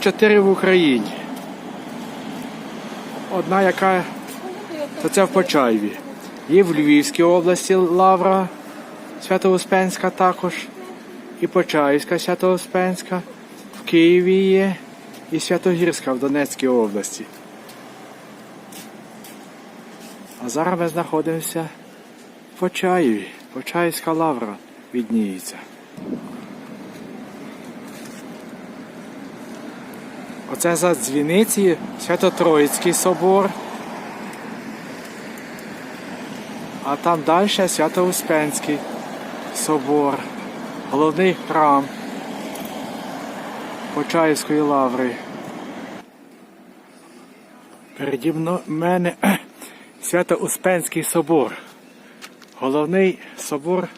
чотири в Україні. Одна, яка то це в Почаєві. Є в Львівській області Лавра Свято-Успенська також. І Почаївська Свято-Успенська. В Києві є і Святогірська в Донецькій області. А зараз ми знаходимося в Почаєві. Почаївська лавра відніється. Оце за дзвіниці Свято-Троїцький собор. А там далі Свято-Успенський собор. Головний храм Почаївської лаври. Переді мене Свято-Успенський собор. Головний собор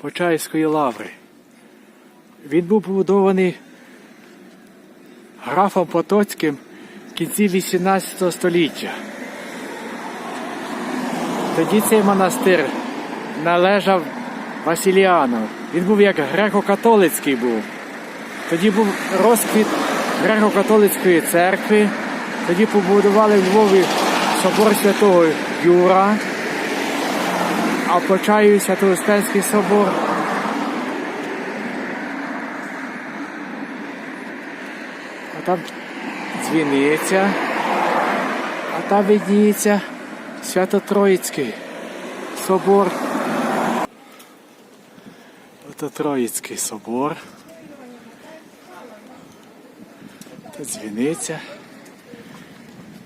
Почаївської лаври. Він був побудований графом Потоцьким в кінці 18 століття. Тоді цей монастир належав Василіану. Він був як греко-католицький був. Тоді був розквіт греко-католицької церкви. Тоді побудували в Львові собор святого Юра, а в Почаєві Свято-Успенський собор. А там дзвіниця, а там видніється Свято-Троїцький собор. Ото Троїцький собор. Та дзвіниця.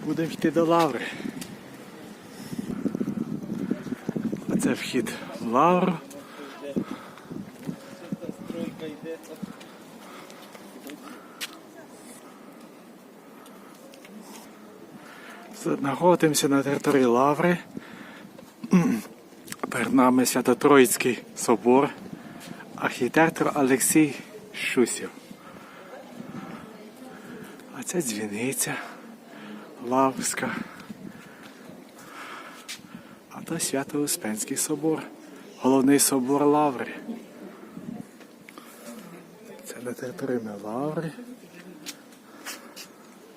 Будемо йти до лаври. Оце вхід в лавру. Знаходимося на території лаври. Перед нами Свято-Троїцький собор, архітектор Олексій Шусів. А це дзвіниця Лаврська. А то Свято-Успенський собор, головний собор Лаври. Це на території Лаври.